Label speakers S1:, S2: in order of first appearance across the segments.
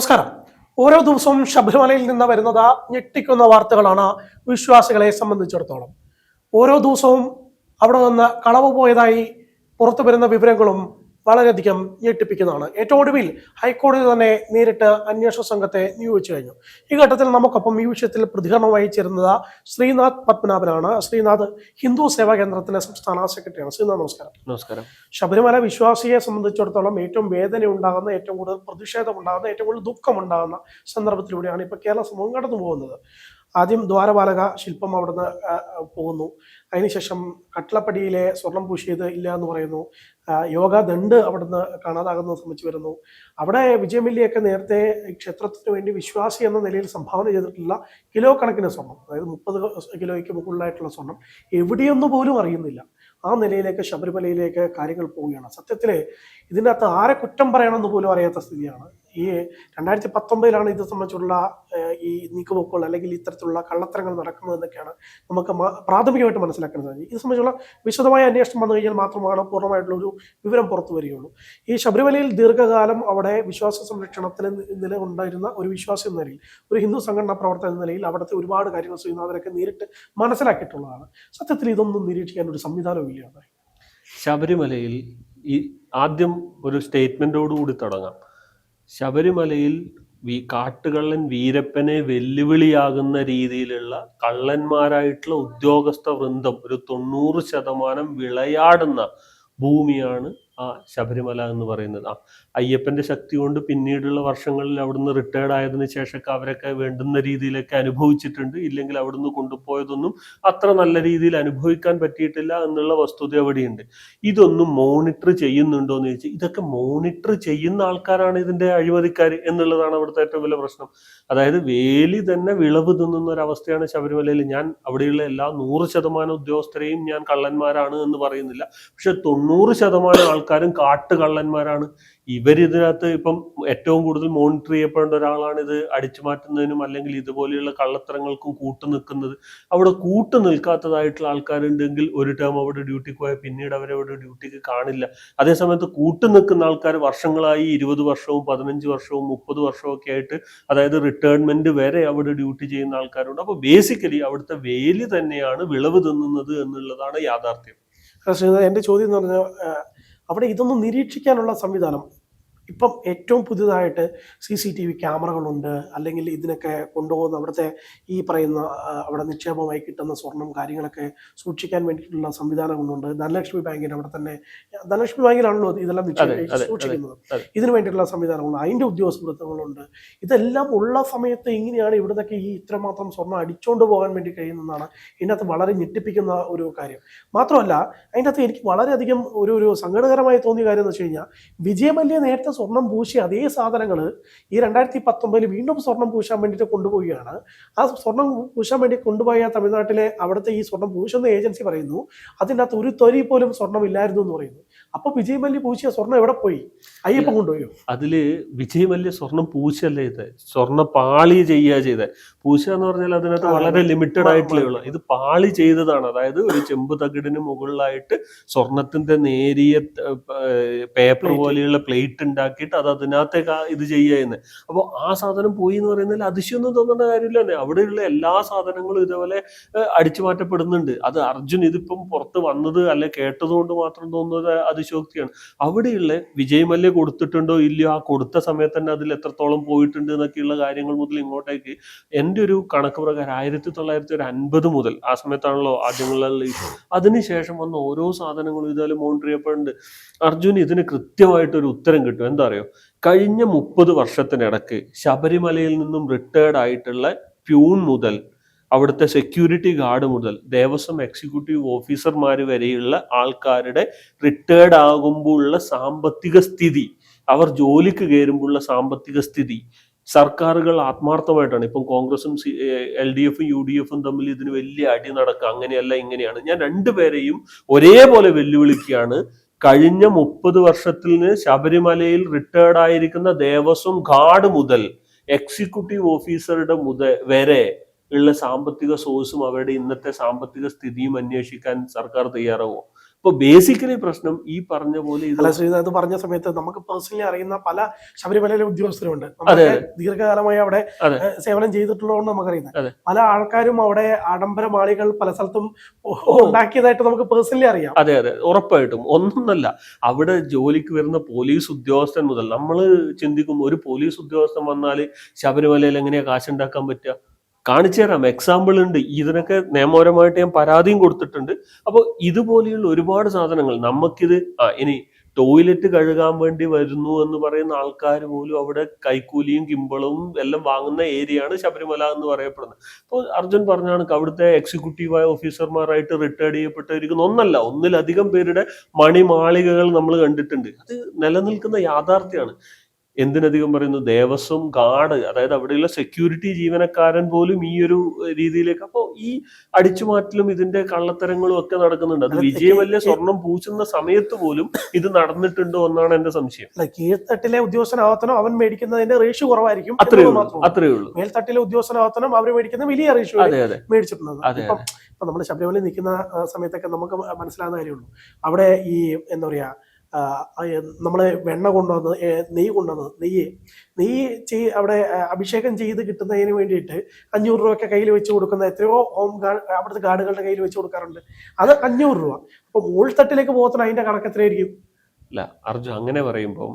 S1: നമസ്കാരം. ഓരോ ദിവസവും ശബരിമലയിൽ നിന്ന് വരുന്നത് ഞെട്ടിക്കുന്ന വാർത്തകളാണ് വിശ്വാസികളെ സംബന്ധിച്ചിടത്തോളം. ഓരോ ദിവസവും അവിടെ നിന്ന് കളവ് പോയതായി പുറത്തു വരുന്ന വിവരങ്ങളും വളരെയധികം ഞെട്ടിപ്പിക്കുന്നതാണ്. ഏറ്റവും ഒടുവിൽ ഹൈക്കോടതി തന്നെ നേരിട്ട് അന്വേഷണ സംഘത്തെ നിയോഗിച്ചു കഴിഞ്ഞു. ഈ ഘട്ടത്തിൽ നമുക്കൊപ്പം ഈ വിഷയത്തിൽ പ്രതികരണം വഹിച്ചിരുന്നത് ശ്രീനാഥ് പത്മനാഭനാണ്. ശ്രീനാഥ് ഹിന്ദു സേവാ കേന്ദ്രത്തിന്റെ സംസ്ഥാന സെക്രട്ടറിയാണ്. ശ്രീനാഥ് നമസ്കാരം.
S2: നമസ്കാരം.
S1: ശബരിമല വിശ്വാസിയെ സംബന്ധിച്ചിടത്തോളം ഏറ്റവും വേദന ഉണ്ടാകുന്ന ഏറ്റവും കൂടുതൽ പ്രതിഷേധം ഉണ്ടാകുന്ന ഏറ്റവും കൂടുതൽ ദുഃഖം ഉണ്ടാകുന്ന സന്ദർഭത്തിലൂടെയാണ് ഇപ്പൊ കേരള സമൂഹം കടന്നു പോകുന്നത് ആദ്യം ദ്വാരപാലക ശില്പം അവിടുന്ന് പോകുന്നു. അതിനുശേഷം കട്ടളപ്പടിയിലെ സ്വർണം പൂശിയത് ഇല്ല എന്ന് പറയുന്നു. യോഗ ദണ്ട് അവിടുന്ന് കാണാതാകുന്നത് സംബന്ധിച്ച് വരുന്നു. അവിടെ വിജയമല്ലിയൊക്കെ നേരത്തെ ക്ഷേത്രത്തിന് വേണ്ടി വിശ്വാസി എന്ന നിലയിൽ സംഭാവന ചെയ്തിട്ടുള്ള കിലോ കണക്കിന് സ്വർണം അതായത് മുപ്പത് കിലോയ്ക്ക് മുകളിലായിട്ടുള്ള സ്വർണം എവിടെയൊന്നു പോലും അറിയുന്നില്ല. ആ നിലയിലേക്ക് ശബരിമലയിലേക്ക് കാര്യങ്ങൾ പോവുകയാണ്. സത്യത്തിൽ ഇതിന്റെ അകത്ത് ആരെ കുറ്റം പറയണമെന്ന് പോലും അറിയാത്ത സ്ഥിതിയാണ്. ഈ രണ്ടായിരത്തി പത്തൊമ്പതിലാണ് ഇത് സംബന്ധിച്ചുള്ള ഈ നീക്കുപോക്കുകൾ അല്ലെങ്കിൽ ഇത്തരത്തിലുള്ള കള്ളത്തരങ്ങൾ നടക്കുന്നതെന്നൊക്കെയാണ് നമുക്ക് പ്രാഥമികമായിട്ട് മനസ്സിലാക്കുന്നത് ഇത് സംബന്ധിച്ചുള്ള വിശദമായ അന്വേഷണം വന്നു കഴിഞ്ഞാൽ മാത്രമാണ് പൂർണമായിട്ടുള്ള ഒരു വിവരം പുറത്തു വരികയുള്ളൂ. ഈ ശബരിമലയിൽ ദീർഘകാലം അവിടെ വിശ്വാസ സംരക്ഷണത്തിന് നിലകൊണ്ടിരുന്ന ഒരു വിശ്വാസം എന്ന നിലയിൽ ഒരു ഹിന്ദു സംഘടനാ പ്രവർത്തന എന്ന നിലയിൽ അവിടുത്തെ ഒരുപാട് കാര്യങ്ങൾ ശ്രീനാഥനൊക്കെ നേരിട്ട് മനസ്സിലാക്കിയിട്ടുള്ളതാണ്. സത്യത്തിൽ ഇതൊന്നും നിരീക്ഷിക്കാൻ ഒരു സംവിധാനവും ഇല്ലാതെ
S2: ശബരിമലയിൽ ഈ ആദ്യം ഒരു സ്റ്റേറ്റ്മെന്റോട് കൂടി തുടങ്ങാം. ശബരിമലയിൽ വി കാട്ടുകള്ളൻ വീരപ്പനെ വെല്ലുവിളിയാകുന്ന രീതിയിലുള്ള കള്ളന്മാരായിട്ടുള്ള ഉദ്യോഗസ്ഥ വൃന്ദം ഒരു തൊണ്ണൂറ് ശതമാനം വിളയാടുന്ന ഭൂമിയാണ് ആ ശബരിമല എന്ന് പറയുന്നത്. ആ അയ്യപ്പന്റെ ശക്തി കൊണ്ട് പിന്നീടുള്ള വർഷങ്ങളിൽ അവിടുന്ന് റിട്ടയർഡ് ആയതിനു ശേഷമൊക്കെ അവരൊക്കെ വേണ്ടുന്ന രീതിയിലൊക്കെ അനുഭവിച്ചിട്ടുണ്ട്. ഇല്ലെങ്കിൽ അവിടുന്ന് കൊണ്ടുപോയതൊന്നും അത്ര നല്ല രീതിയിൽ അനുഭവിക്കാൻ പറ്റിയിട്ടില്ല എന്നുള്ള വസ്തുത അവിടെയുണ്ട്. ഇതൊന്നും മോണിറ്റർ ചെയ്യുന്നുണ്ടോ എന്ന് ചോദിച്ചാൽ ഇതൊക്കെ മോണിറ്റർ ചെയ്യുന്ന ആൾക്കാരാണ് ഇതിന്റെ അഴിമതിക്കാർ എന്നുള്ളതാണ് അവിടുത്തെ ഏറ്റവും വലിയ പ്രശ്നം. അതായത് വേലി തന്നെ വിളവ് തിന്നുന്ന ഒരു അവസ്ഥയാണ് ശബരിമലയിൽ. ഞാൻ അവിടെയുള്ള എല്ലാ നൂറ് ശതമാനം ഉദ്യോഗസ്ഥരെയും ഞാൻ കള്ളന്മാരാണ് എന്ന് പറയുന്നില്ല. പക്ഷെ തൊണ്ണൂറ് ശതമാനം ആൾക്കാരും കാട്ടുകള്ളന്മാരാണ്. ഇവരിതിനകത്ത് ഇപ്പം ഏറ്റവും കൂടുതൽ മോണിറ്റർ ചെയ്യപ്പെടേണ്ട ഒരാളാണ് ഇത് അടിച്ചു മാറ്റുന്നതിനും അല്ലെങ്കിൽ ഇതുപോലെയുള്ള കള്ളത്തരങ്ങൾക്കും കൂട്ടു നിൽക്കുന്നത്. അവിടെ കൂട്ടു നിൽക്കാത്തതായിട്ടുള്ള ആൾക്കാരുണ്ടെങ്കിൽ ഒരു ടേം അവിടെ ഡ്യൂട്ടിക്ക് പോയാൽ പിന്നീട് അവരെ അവിടെ ഡ്യൂട്ടിക്ക് കാണില്ല. അതേസമയത്ത് കൂട്ടു നിൽക്കുന്ന ആൾക്കാർ വർഷങ്ങളായി ഇരുപത് വർഷവും പതിനഞ്ച് വർഷവും മുപ്പത് വർഷവും ഒക്കെ ആയിട്ട് അതായത് റിട്ടയർമെന്റ് വരെ അവിടെ ഡ്യൂട്ടി ചെയ്യുന്ന ആൾക്കാരുണ്ട്. അപ്പോൾ ബേസിക്കലി അവിടുത്തെ വേലി തന്നെയാണ് വിളവ് തിന്നുന്നത് എന്നുള്ളതാണ് യാഥാർത്ഥ്യം.
S1: എന്റെ ചോദ്യം എന്ന് പറഞ്ഞാൽ അവിടെ ഇതൊന്നും നിരീക്ഷിക്കാനുള്ള സംവിധാനം ഇപ്പം ഏറ്റവും പുതിയതായിട്ട് സി സി ടി വി ക്യാമറകളുണ്ട് അല്ലെങ്കിൽ ഇതിനൊക്കെ കൊണ്ടുപോകുന്ന അവിടുത്തെ ഈ പറയുന്ന അവിടെ നിക്ഷേപമായി കിട്ടുന്ന സ്വർണം കാര്യങ്ങളൊക്കെ സൂക്ഷിക്കാൻ വേണ്ടിയിട്ടുള്ള സംവിധാനങ്ങളുണ്ട്. ധനലക്ഷ്മി ബാങ്കിന് അവിടെ തന്നെ ധനലക്ഷ്മി ബാങ്കിലാണല്ലോ ഇതെല്ലാം സൂക്ഷിക്കുന്നത്. ഇതിന് വേണ്ടിയിട്ടുള്ള സംവിധാനങ്ങളുണ്ട്. അതിന്റെ ഉദ്യോഗസ്ഥ വൃത്തങ്ങളുണ്ട് ഇതെല്ലാം ഉള്ള സമയത്ത് ഇങ്ങനെയാണ് ഇവിടുന്നൊക്കെ ഈ ഇത്രമാത്രം സ്വർണം അടിച്ചുകൊണ്ട് പോകാൻ വേണ്ടി കഴിയുന്നതാണ് ഇതിനകത്ത് വളരെ ഞെട്ടിപ്പിക്കുന്ന ഒരു കാര്യം. മാത്രമല്ല അതിന്റെ അകത്ത് എനിക്ക് വളരെയധികം ഒരു ഒരു സങ്കടകരമായി തോന്നിയ കാര്യം എന്ന് വെച്ച് കഴിഞ്ഞാൽ വിജയമല്യ നേരത്തെ സ്വർണം പൂശി അതേ സാധനങ്ങൾ ഈ രണ്ടായിരത്തി പത്തൊമ്പതിൽ വീണ്ടും സ്വർണം പൂശാൻ വേണ്ടിയിട്ട് കൊണ്ടുപോവുകയാണ്. ആ സ്വർണം പൂശാൻ വേണ്ടി കൊണ്ടുപോയ തമിഴ്നാട്ടിലെ അവിടുത്തെ ഈ സ്വർണം പൂശുന്ന ഏജൻസി പറയുന്നു അതിന്റെ അകത്ത് ഒരു തൊരി പോലും സ്വർണം ഇല്ലായിരുന്നു എന്ന് പറയുന്നു. അപ്പൊ വിജയമല്ലി പൂശിയ സ്വർണം എവിടെ പോയി? അയ്യപ്പൻ കൊണ്ടുപോയോ
S2: അതിൽ വിജയ് മല്യ സ്വർണം പൂശല്ലേ ഇത്? സ്വർണം പാളി ചെയ്യുക ചെയ്ത. പൂശ എന്ന് പറഞ്ഞാൽ അതിനകത്ത് വളരെ ലിമിറ്റഡ് ആയിട്ടുള്ള ഇത് പാളി ചെയ്തതാണ്. അതായത് ഒരു ചെമ്പ് തകിടിന് മുകളിലായിട്ട് സ്വർണത്തിന്റെ നേരിയ പേപ്പർ പോലെയുള്ള പ്ലേറ്റ് ഉണ്ടാക്കിയിട്ട് അത് അതിനകത്തെ ഇത് ചെയ്യുന്നത് അപ്പോൾ ആ സാധനം പോയി എന്ന് പറയുന്നതിൽ അതിശയൊന്നും തോന്നേണ്ട കാര്യമില്ല. അവിടെയുള്ള എല്ലാ സാധനങ്ങളും ഇതേപോലെ അടിച്ചു മാറ്റപ്പെടുന്നുണ്ട്. അത് അർജുൻ ഇതിപ്പം പുറത്ത് വന്നത് അല്ലെ കേട്ടതുകൊണ്ട് മാത്രം തോന്നുന്നത് അതിശോക്തിയാണ് അവിടെയുള്ള വിജയ് മല്യ കൊടുത്തിട്ടുണ്ടോ ഇല്ലയോ? ആ കൊടുത്ത സമയത്ത് തന്നെ അതിൽ എത്രത്തോളം പോയിട്ടുണ്ട് എന്നൊക്കെയുള്ള കാര്യങ്ങൾ മുതൽ ഇങ്ങോട്ടേക്ക് എന്റെ ഒരു കണക്ക് പ്രകാരം ആയിരത്തി തൊള്ളായിരത്തി ഒരു അൻപത് മുതൽ ആ സമയത്താണല്ലോ ആദ്യങ്ങളിൽ അതിനുശേഷം വന്ന ഓരോ സാധനങ്ങളും ഇതുപോലെ മോണിറ്റർ ചെയ്യപ്പെടുന്നുണ്ട് അർജുൻ ഇതിന് കൃത്യമായിട്ടൊരു ഉത്തരം കിട്ടും. എന്താ അറിയോ? കഴിഞ്ഞ മുപ്പത് വർഷത്തിനിടക്ക് ശബരിമലയിൽ നിന്നും റിട്ടയർഡ് ആയിട്ടുള്ള പ്യൂൺ മുതൽ അവിടുത്തെ സെക്യൂരിറ്റി ഗാർഡ് മുതൽ ദേവസ്വം എക്സിക്യൂട്ടീവ് ഓഫീസർമാർ വരെയുള്ള ആൾക്കാരുടെ റിട്ടയർഡ് ആകുമ്പോഴുള്ള സാമ്പത്തിക സ്ഥിതി അവർ ജോലിക്ക് കയറുമ്പോഴുള്ള സാമ്പത്തിക സ്ഥിതി സർക്കാരുകൾ ആത്മാർത്ഥമായിട്ടാണ്. ഇപ്പം കോൺഗ്രസും എൽ ഡി എഫും യു ഡി എഫും തമ്മിൽ ഇതിന് വലിയ അടി നടക്കുക അങ്ങനെയല്ല ഇങ്ങനെയാണ്. ഞാൻ രണ്ടുപേരെയും ഒരേപോലെ വെല്ലുവിളിക്കുകയാണ്. കഴിഞ്ഞ മുപ്പത് വർഷത്തിൽ ശബരിമലയിൽ റിട്ടയർഡ് ആയിരിക്കുന്ന ദേവസ്വം ഗാർഡ് മുതൽ എക്സിക്യൂട്ടീവ് ഓഫീസറുടെ മുതൽ വരെ ഉള്ള സാമ്പത്തിക സോഴ്സും അവരുടെ ഇന്നത്തെ സാമ്പത്തിക സ്ഥിതിയും അന്വേഷിക്കാൻ സർക്കാർ തയ്യാറാവുമോ അപ്പൊ ബേസിക്കലി പ്രശ്നം ഈ പറഞ്ഞ പോലെ
S1: അല്ല ശ്രീനാഥ് പറഞ്ഞ സമയത്ത് നമുക്ക് പേഴ്സണലി അറിയുന്ന പല ശബരിമലയിലെ ഉദ്യോഗസ്ഥരുണ്ട്. ദീർഘകാലമായി അവിടെ സേവനം ചെയ്തിട്ടുള്ളതുകൊണ്ട് നമുക്കറിയുന്നത്. പല ആൾക്കാരും അവിടെ ആഡംബര മാളികൾ പല സ്ഥലത്തും ഉണ്ടാക്കിയതായിട്ട് നമുക്ക് പേഴ്സണലി അറിയാം.
S2: അതെ അതെ. ഉറപ്പായിട്ടും. ഒന്നൊന്നല്ല. അവിടെ ജോലിക്ക് വരുന്ന പോലീസ് ഉദ്യോഗസ്ഥൻ മുതൽ നമ്മൾ ചിന്തിക്കും ഒരു പോലീസ് ഉദ്യോഗസ്ഥൻ വന്നാൽ ശബരിമലയിൽ എങ്ങനെയാ കാശുണ്ടാക്കാൻ പറ്റുക? കാണിച്ചു തരാം. എക്സാമ്പിൾ ഉണ്ട്. ഇതിനൊക്കെ നിയമപരമായിട്ട് ഞാൻ പരാതിയും കൊടുത്തിട്ടുണ്ട്. അപ്പോൾ ഇതുപോലെയുള്ള ഒരുപാട് സാധനങ്ങൾ നമുക്കിത് ഇനി ടോയ്ലറ്റ് കഴുകാൻ വേണ്ടി വരുന്നു എന്ന് പറയുന്ന ആൾക്കാർ പോലും അവിടെ കൈക്കൂലിയും കിമ്പളവും എല്ലാം വാങ്ങുന്ന ഏരിയയാണ് ശബരിമല എന്ന് പറയപ്പെടുന്നത്. അപ്പോൾ അർജുൻ പറഞ്ഞാണ് അവിടുത്തെ എക്സിക്യൂട്ടീവായ ഓഫീസർമാരായിട്ട് റിട്ടയർഡ് ചെയ്യപ്പെട്ടിരിക്കുന്ന ഒന്നല്ല ഒന്നിലധികം പേരുടെ മണിമാളികകൾ നമ്മൾ കണ്ടിട്ടുണ്ട്. അത് നിലനിൽക്കുന്ന യാഥാർത്ഥ്യമാണ്. എന്തിനധികം പറയുന്നു ദേവസ്വം ഗാർഡ് അതായത് അവിടെയുള്ള സെക്യൂരിറ്റി ജീവനക്കാരൻ പോലും ഈ ഒരു രീതിയിലേക്ക് അപ്പോൾ ഈ അടിച്ചുമാറ്റലും ഇതിന്റെ കള്ളത്തരങ്ങളും ഒക്കെ നടക്കുന്നുണ്ട്. അത്
S1: വിജയമല്ല
S2: വിജയമല്യ സ്വർണം പൂശുന്ന സമയത്ത് പോലും ഇത് നടന്നിട്ടുണ്ടോ എന്നാണ് എന്റെ സംശയം.
S1: കീഴ്ത്തട്ടിലെ ഉദ്യോഗസ്ഥനാവത്തനം അവൻ മേടിക്കുന്നതിന്റെ റേഷ്യോ കുറവായിരിക്കും
S2: അത്രേ ഉള്ളൂ അത്രേ ഉള്ളൂ.
S1: മേൽത്തട്ടിലെ ഉദ്യോഗസ്ഥനാവത്തനം അവർ മേടിക്കുന്ന വലിയ റേഷ്യോ
S2: അതെ അതെ.
S1: മേടിച്ചിട്ടുള്ളത്.
S2: അതെ
S1: ഇപ്പം നമ്മൾ ശബരിമലയിൽ നിൽക്കുന്ന സമയത്തൊക്കെ നമുക്ക് മനസ്സിലാകുന്ന കാര്യമുള്ളൂ. അവിടെ ഈ എന്താ പറയാ നമ്മളെ വെണ്ണ കൊണ്ടുവന്ന് നെയ്യ് കൊണ്ടുവന്ന് നെയ്യ് നെയ്യ് ചെയ് അവിടെ അഭിഷേകം ചെയ്ത് കിട്ടുന്നതിന് വേണ്ടിയിട്ട് അഞ്ഞൂറ് രൂപയൊക്കെ കയ്യിൽ വെച്ച് കൊടുക്കുന്ന എത്രയോ ഹോം ഗാർഡ് അവിടുത്തെ ഗാർഡുകളുടെ കയ്യിൽ വെച്ച് കൊടുക്കാറുണ്ട്. അത് അഞ്ഞൂറ് രൂപ. അപ്പൊ മുകൾത്തട്ടിലേക്ക് പോകത്തിന് അതിന്റെ കണക്ക് എത്രയായിരിക്കും?
S2: അല്ല അർജു അങ്ങനെ പറയുമ്പോൾ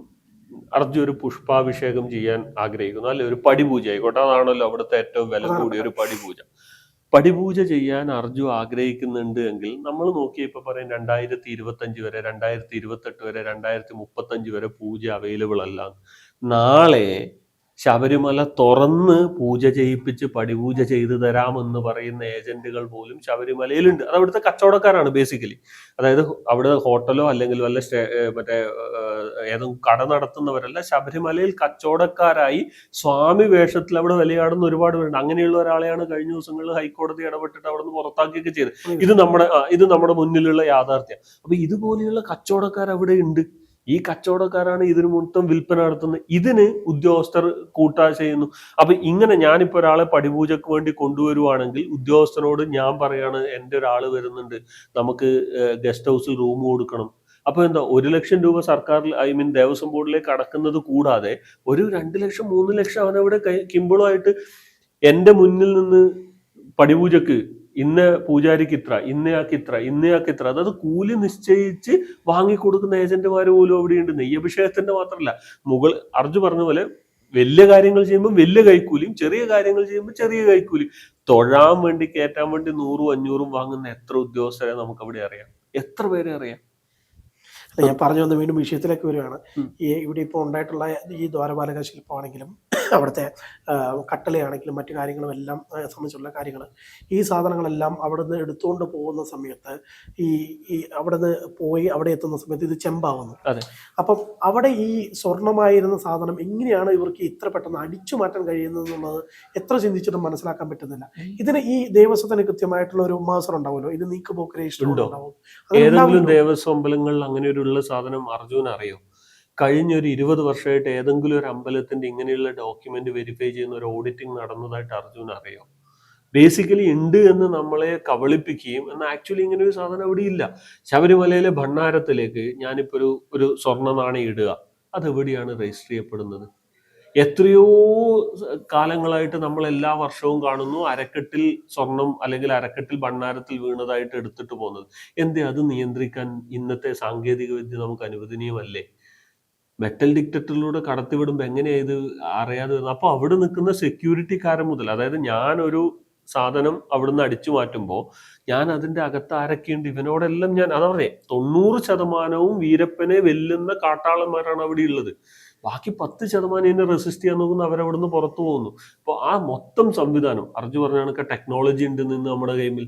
S2: അർജു ഒരു പുഷ്പാഭിഷേകം ചെയ്യാൻ ആഗ്രഹിക്കുന്നു. അല്ലെ? ഒരു പടിപൂജ ആയിക്കോട്ടെ. അതാണല്ലോ അവിടുത്തെ ഏറ്റവും വില കൂടിയ ഒരു പടിപൂജ. പടിപൂജ ചെയ്യാൻ അർജു ആഗ്രഹിക്കുന്നുണ്ട് എങ്കിൽ നമ്മൾ നോക്കിയപ്പോൾ പറയും രണ്ടായിരത്തി ഇരുപത്തി വരെ രണ്ടായിരത്തി ഇരുപത്തെട്ട് വരെ രണ്ടായിരത്തി മുപ്പത്തഞ്ച് വരെ പൂജ അവൈലബിൾ അല്ല. നാളെ ശബരിമല തുറന്ന് പൂജ ചെയ്യിപ്പിച്ച് പടിപൂജ ചെയ്തു തരാമെന്ന് പറയുന്ന ഏജന്റുകൾ പോലും ശബരിമലയിലുണ്ട്. അത് അവിടുത്തെ കച്ചവടക്കാരാണ് ബേസിക്കലി അതായത് അവിടെ ഹോട്ടലോ അല്ലെങ്കിൽ വല്ല മറ്റേ ഏതും കട നടത്തുന്നവരല്ല ശബരിമലയിൽ കച്ചവടക്കാരായി സ്വാമി വേഷത്തിൽ അവിടെ വിലയാടുന്ന ഒരുപാട് പേരുണ്ട്. അങ്ങനെയുള്ള ഒരാളെയാണ് കഴിഞ്ഞ ദിവസങ്ങളിൽ ഹൈക്കോടതി ഇടപെട്ടിട്ട് അവിടെ നിന്ന് പുറത്താക്കിയൊക്കെ ചെയ്തത്. ഇത് നമ്മുടെ ഇത് നമ്മുടെ മുന്നിലുള്ള യാഥാർത്ഥ്യം. അപ്പൊ ഇതുപോലെയുള്ള കച്ചവടക്കാർ അവിടെ ഉണ്ട്. ഈ കച്ചവടക്കാരാണ് ഇതിന് മൊത്തം വിൽപ്പന നടത്തുന്നത്. ഇതിന് ഉദ്യോഗസ്ഥർ കൂട്ടാ ചെയ്യുന്നു. അപ്പൊ ഇങ്ങനെ ഞാനിപ്പോ ഒരാളെ പടിപൂജക്ക് വേണ്ടി കൊണ്ടുവരുവാണെങ്കിൽ ഉദ്യോഗസ്ഥനോട് ഞാൻ പറയാണ് എന്റെ ഒരാൾ വരുന്നുണ്ട്. നമുക്ക് ഗസ്റ്റ് ഹൗസിൽ റൂം കൊടുക്കണം. അപ്പൊ എന്താ ഒരു ലക്ഷം രൂപ സർക്കാരിൽ ഐ മീൻ ദേവസ്വം ബോർഡിലേക്ക് അടക്കുന്നത് കൂടാതെ ഒരു രണ്ട് ലക്ഷം മൂന്ന് ലക്ഷം അവനവിടെ കിമ്പിളുമായിട്ട് എന്റെ മുന്നിൽ നിന്ന് പടിപൂജക്ക് ഇന്ന പൂജാരിക്ക് ഇത്ര ഇന്നയാൾക്ക് ഇത്ര ഇന്നയാൾക്ക് ഇത്ര അതായത് കൂലി നിശ്ചയിച്ച് വാങ്ങിക്കൊടുക്കുന്ന ഏജന്റുമാർ പോലും അവിടെയുണ്ട്. നെയ്യഭിഷേകത്തിന്റെ മാത്രമല്ല മുകൾ അർജു പറഞ്ഞ പോലെ വലിയ കാര്യങ്ങൾ ചെയ്യുമ്പോൾ വലിയ കൈക്കൂലിയും ചെറിയ കാര്യങ്ങൾ ചെയ്യുമ്പോൾ ചെറിയ കൈക്കൂലിയും. തൊഴാൻ വേണ്ടി കയറ്റാൻ വേണ്ടി നൂറും അഞ്ഞൂറും വാങ്ങുന്ന എത്ര ഉദ്യോഗസ്ഥരെ നമുക്ക് അവിടെ അറിയാം? എത്ര പേരെ അറിയാം?
S1: ഞാൻ പറഞ്ഞു വന്ന വീണ്ടും വിഷയത്തിലേക്ക് വരികയാണ്. ഈ ഇവിടെ ഇപ്പോൾ ഉണ്ടായിട്ടുള്ള ഈ ദ്വാരപാലക ശില്പമാണെങ്കിലും അവിടുത്തെ കട്ടളയാണെങ്കിലും മറ്റു കാര്യങ്ങളും എല്ലാം സംബന്ധിച്ചുള്ള കാര്യങ്ങൾ ഈ സാധനങ്ങളെല്ലാം അവിടുന്ന് എടുത്തുകൊണ്ട് പോകുന്ന സമയത്ത് ഈ ഈ അവിടുന്ന് പോയി അവിടെ എത്തുന്ന സമയത്ത് ഇത് ചെമ്പാവുന്നു.
S2: അതെ.
S1: അപ്പം അവിടെ ഈ സ്വർണമായിരുന്ന സാധനം എങ്ങനെയാണ് ഇവർക്ക് ഇത്ര പെട്ടെന്ന് അടിച്ചു മാറ്റാൻ കഴിയുന്നത് എന്നുള്ളത് എത്ര ചിന്തിച്ചിട്ടും മനസ്സിലാക്കാൻ പറ്റുന്നില്ല. ഇതിന് ഈ ദേവസ്വത്തിന് കൃത്യമായിട്ടുള്ള ഒരു മാസം ഉണ്ടാവുമല്ലോ? ഇത്
S2: നീക്കുപോക്കരേഷൻ?
S1: ഉണ്ടാവും
S2: ഏതെങ്കിലും? ദേവസ്വം അമ്പലങ്ങളിൽ അങ്ങനെ ഒരു സാധനം അർജുൻ അറിയോ? കഴിഞ്ഞ ഒരു ഇരുപത് വർഷമായിട്ട് ഏതെങ്കിലും ഒരു അമ്പലത്തിന്റെ ഇങ്ങനെയുള്ള ഡോക്യുമെന്റ് വെരിഫൈ ചെയ്യുന്ന ഒരു ഓഡിറ്റിംഗ് നടന്നതായിട്ട് അർജുൻ അറിയാം? ബേസിക്കലി ഉണ്ട് എന്ന് നമ്മളെ കബളിപ്പിക്കുകയും എന്നാൽ ആക്ച്വലി ഇങ്ങനെ ഒരു സാധനം അവിടെ ഇല്ല. ശബരിമലയിലെ ഭണ്ഡാരത്തിലേക്ക് ഞാനിപ്പോ ഒരു ഒരു സ്വർണ നാണയം ഇടുക. അതെവിടെയാണ് രജിസ്റ്റർ ചെയ്യപ്പെടുന്നത്? എത്രയോ കാലങ്ങളായിട്ട് നമ്മൾ എല്ലാ വർഷവും കാണുന്നു അരക്കെട്ടിൽ സ്വർണം അല്ലെങ്കിൽ അരക്കെട്ടിൽ ഭണ്ണാരത്തിൽ വീണതായിട്ട് എടുത്തിട്ട് പോകുന്നത്. എന്തേ അത് നിയന്ത്രിക്കാൻ ഇന്നത്തെ സാങ്കേതിക വിദ്യ നമുക്ക് അനുവദനീയമല്ലേ? മെറ്റൽ ഡിക്റ്ററിലൂടെ കടത്തിവിടുമ്പോൾ എങ്ങനെയാ ഇത് അറിയാതെ വരുന്നത് അപ്പൊ അവിടെ നിൽക്കുന്ന സെക്യൂരിറ്റിക്കാരൻ മുതൽ അതായത് ഞാനൊരു സാധനം അവിടുന്ന് അടിച്ചു മാറ്റുമ്പോൾ ഞാൻ അതിന്റെ അകത്ത് ആരൊക്കെയുണ്ട്? ഇവനോടെല്ലാം ഞാൻ അതാ പറഞ്ഞേ തൊണ്ണൂറ് ശതമാനവും വീരപ്പനെ വെല്ലുന്ന കാട്ടാളന്മാരാണ് അവിടെ ഉള്ളത്. ബാക്കി പത്ത് ശതമാനം ഇതിനെ റെസിസ്റ്റ് ചെയ്യാൻ നോക്കുന്ന അവരവിടുന്ന് പുറത്തു പോകുന്നു. അപ്പോൾ ആ മൊത്തം സംവിധാനം അർജു പറഞ്ഞ കണക്ക് ടെക്നോളജി ഉണ്ട് നിന്ന് നമ്മുടെ കൈമിൽ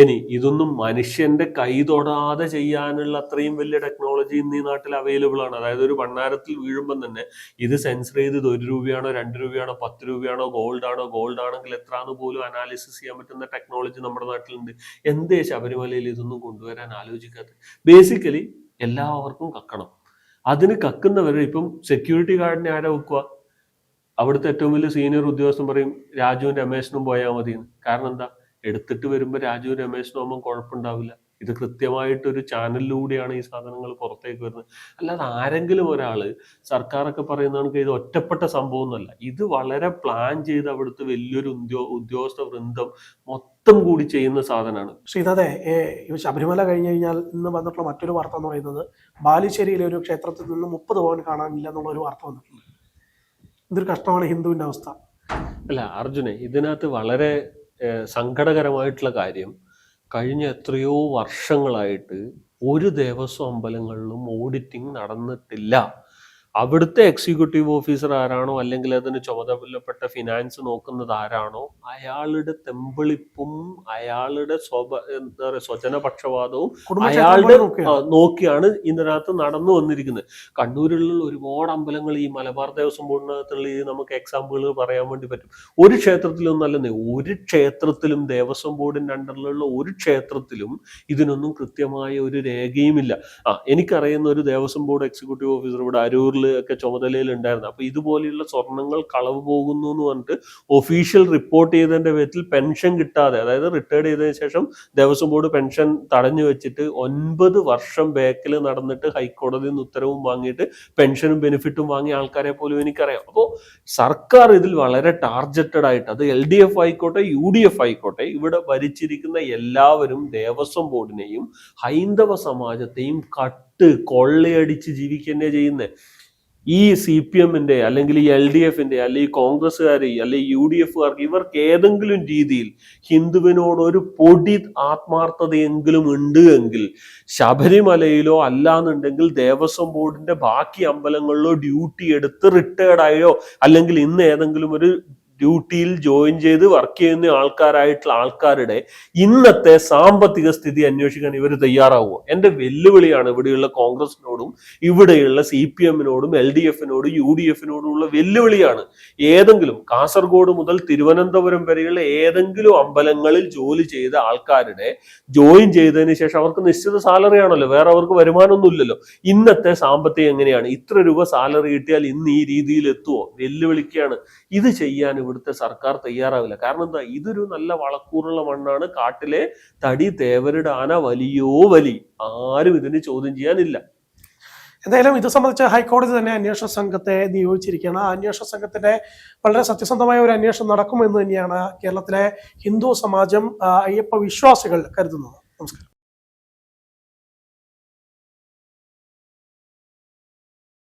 S2: ഇനി ഇതൊന്നും മനുഷ്യന്റെ കൈ തൊടാതെ ചെയ്യാനുള്ള അത്രയും വലിയ ടെക്നോളജി ഇന്ന് ഈ നാട്ടിൽ അവൈലബിൾ ആണ്. അതായത് ഒരു ഭണ്ണാരത്തിൽ വീഴുമ്പോൾ തന്നെ ഇത് സെൻസർ ചെയ്ത് ഇത് ഒരു രൂപയാണോ രണ്ട് രൂപയാണോ പത്ത് രൂപയാണോ ഗോൾഡ് ആണോ ഗോൾഡ് ആണെങ്കിൽ എത്രാന്ന് പോലും അനാലിസിസ് ചെയ്യാൻ പറ്റുന്ന ടെക്നോളജി നമ്മുടെ നാട്ടിലുണ്ട്. എന്തേ ശബരിമലയിൽ ഇതൊന്നും കൊണ്ടുവരാൻ ആലോചിക്കാത്തത് ബേസിക്കലി എല്ലാവർക്കും കക്കണം. അതിന് കക്കുന്നവർ ഇപ്പം സെക്യൂരിറ്റി ഗാർഡിനെ ആരാ വെക്കുക അവിടുത്തെ ഏറ്റവും വലിയ സീനിയർ ഉദ്യോഗസ്ഥൻ പറയും രാജുവും രമേശനും പോയാൽ മതി കാരണം എന്താ? എടുത്തിട്ട് വരുമ്പോൾ രാജു രമേശ് ആകുമ്പോൾ കുഴപ്പമുണ്ടാവില്ല. ഇത് കൃത്യമായിട്ടൊരു ചാനലിലൂടെയാണ് ഈ സാധനങ്ങൾ പുറത്തേക്ക് വരുന്നത്. അല്ലാതെ ആരെങ്കിലും ഒരാൾ സർക്കാരൊക്കെ പറയുന്ന കണക്ക് ഇത് ഒറ്റപ്പെട്ട സംഭവമൊന്നുമല്ല. ഇത് വളരെ പ്ലാൻ ചെയ്ത് അവിടുത്തെ വലിയൊരു ഉദ്യോ ഉദ്യോഗസ്ഥ വൃന്ദം മൊത്തം കൂടി ചെയ്യുന്ന സാധനമാണ്.
S1: ശ്രീനാഥെ ശബരിമല കഴിഞ്ഞു കഴിഞ്ഞാൽ ഇന്ന് വന്നിട്ടുള്ള മറ്റൊരു വാർത്ത എന്ന് പറയുന്നത് ബാലുശ്ശേരിയിലെ ഒരു ക്ഷേത്രത്തിൽ നിന്ന് മുപ്പത് പവൻ കാണാനില്ല എന്നുള്ള ഒരു വാർത്ത വന്നിട്ടുണ്ട്. ഇതൊരു കഷ്ടമാണ് ഹിന്ദുവിന്റെ അവസ്ഥ.
S2: അല്ല അർജുനെ ഇതിനകത്ത് വളരെ സങ്കടകരമായിട്ടുള്ള കാര്യം. കഴിഞ്ഞ എത്രയോ വർഷങ്ങളായിട്ട് ഒരു ദേവസ്വം അമ്പലങ്ങളിലും ഓഡിറ്റിംഗ് നടന്നിട്ടില്ല. അവിടുത്തെ എക്സിക്യൂട്ടീവ് ഓഫീസർ ആരാണോ അല്ലെങ്കിൽ അതിന് ചുമതലപ്പെട്ട ഫിനാൻസ് നോക്കുന്നത് ആരാണോ അയാളുടെ തെമ്പിളിപ്പും അയാളുടെ സ്വഭ എന്താ പറയുക സ്വജനപക്ഷപാതവും അയാളുടെ നോക്കിയാണ് ഇതിനകത്ത് നടന്നു വന്നിരിക്കുന്നത്. കണ്ണൂരിലുള്ള ഒരുപാട് അമ്പലങ്ങൾ ഈ മലബാർ ദേവസ്വം ബോർഡിനകത്തുള്ള ഈ നമുക്ക് എക്സാമ്പിളുകൾ പറയാൻ വേണ്ടി പറ്റും. ഒരു ക്ഷേത്രത്തിലൊന്നും അല്ലെന്നേ ഒരു ക്ഷേത്രത്തിലും ദേവസ്വം ബോർഡിന്റെ അണ്ടറിലുള്ള ഒരു ക്ഷേത്രത്തിലും ഇതിനൊന്നും കൃത്യമായ ഒരു രേഖയുമില്ല. ആ എനിക്കറിയുന്ന ഒരു ദേവസ്വം ബോർഡ് എക്സിക്യൂട്ടീവ് ഓഫീസർ ഇവിടെ അരൂരിൽ ഒക്കെ ചുമതലയിൽ ഉണ്ടായിരുന്നു അപ്പൊ ഇതുപോലെയുള്ള സ്വർണങ്ങൾ കളവ് പോകുന്നു എന്ന് പറഞ്ഞിട്ട് ഒഫീഷ്യൽ റിപ്പോർട്ട് ചെയ്തതിന്റെ പേരിൽ പെൻഷൻ കിട്ടാതെ അതായത് റിട്ടയർഡ് ചെയ്തതിനു ശേഷം ദേവസ്വം ബോർഡ് പെൻഷൻ തടഞ്ഞു വെച്ചിട്ട് ഒൻപത് വർഷം ബാക്കിൽ നടന്നിട്ട് ഹൈക്കോടതിയിൽ നിന്ന് ഉത്തരവും വാങ്ങിയിട്ട് പെൻഷനും ബെനിഫിറ്റും വാങ്ങിയ ആൾക്കാരെ പോലും എനിക്കറിയാം. അപ്പോൾ സർക്കാർ ഇതിൽ വളരെ ടാർജറ്റഡ് ആയിട്ട് അത് എൽ ഡി എഫ് ആയിക്കോട്ടെ യു ഡി എഫ് ആയിക്കോട്ടെ ഇവിടെ ഭരിച്ചിരിക്കുന്ന എല്ലാവരും ദേവസ്വം ബോർഡിനെയും ഹൈന്ദവ സമാജത്തെയും കട്ട് കൊള്ളയടിച്ച് ജീവിക്കുക ചെയ്യുന്നത് ഈ സി പി എമ്മിന്റെ അല്ലെങ്കിൽ ഈ എൽ ഡി എഫിന്റെ അല്ലെങ്കിൽ കോൺഗ്രസ്സുകാർ അല്ലെങ്കിൽ യു ഡി എഫുകാർക്ക് ഇവർക്ക് ഏതെങ്കിലും രീതിയിൽ ഹിന്ദുവിനോട് ഒരു പൊടി ആത്മാർത്ഥതയെങ്കിലും ഉണ്ട് എങ്കിൽ ശബരിമലയിലോ അല്ലാന്നുണ്ടെങ്കിൽ ദേവസ്വം ബോർഡിന്റെ ബാക്കി അമ്പലങ്ങളിലോ ഡ്യൂട്ടി എടുത്ത് റിട്ടയർഡായോ അല്ലെങ്കിൽ ഇന്ന് ഏതെങ്കിലും ഒരു ഡ്യൂട്ടിയിൽ ജോയിൻ ചെയ്ത് വർക്ക് ചെയ്യുന്ന ആൾക്കാരായിട്ടുള്ള ആൾക്കാരുടെ ഇന്നത്തെ സാമ്പത്തിക സ്ഥിതി അന്വേഷിക്കാൻ ഇവർ തയ്യാറാവുമോ എന്റെ വെല്ലുവിളിയാണ് ഇവിടെയുള്ള കോൺഗ്രസിനോടും ഇവിടെയുള്ള സി പി എമ്മിനോടും എൽ ഡി എഫിനോടും യു ഡി എഫിനോടുമുള്ള വെല്ലുവിളിയാണ് ഏതെങ്കിലും കാസർഗോഡ് മുതൽ തിരുവനന്തപുരം വരെയുള്ള ഏതെങ്കിലും അമ്പലങ്ങളിൽ ജോലി ചെയ്ത ആൾക്കാരുടെ ജോയിൻ ചെയ്തതിന് ശേഷം അവർക്ക് നിശ്ചിത സാലറി ആണല്ലോ വേറെ അവർക്ക് വരുമാനമൊന്നും ഇല്ലല്ലോ. ഇന്നത്തെ സാമ്പത്തികം എങ്ങനെയാണ്? ഇത്ര രൂപ സാലറി കിട്ടിയാൽ ഇന്ന് ഈ രീതിയിൽ എത്തുമോ വെല്ലുവിളിക്കുകയാണ് ഇത് ചെയ്യാൻ ഇവിടുത്തെ സർക്കാർ തയ്യാറാവില്ല. കാരണം എന്താ? ഇതൊരു നല്ല വളക്കൂറുള്ള മണ്ണാണ്. കാട്ടിലെ തടി തേവരുടെ ആന വലിയോ വലി. ആരും ഇതിന് ചോദ്യം ചെയ്യാനില്ല.
S1: എന്തായാലും ഇത് സംബന്ധിച്ച് ഹൈക്കോടതി തന്നെ അന്വേഷണ സംഘത്തെ നിയോഗിച്ചിരിക്കുകയാണ്. ആ അന്വേഷണ സംഘത്തിന്റെ വളരെ സത്യസന്ധമായ ഒരു അന്വേഷണം നടക്കുമെന്ന് തന്നെയാണ് കേരളത്തിലെ ഹിന്ദു സമാജം അയ്യപ്പ വിശ്വാസികൾ കരുതുന്നത്. നമസ്കാരം.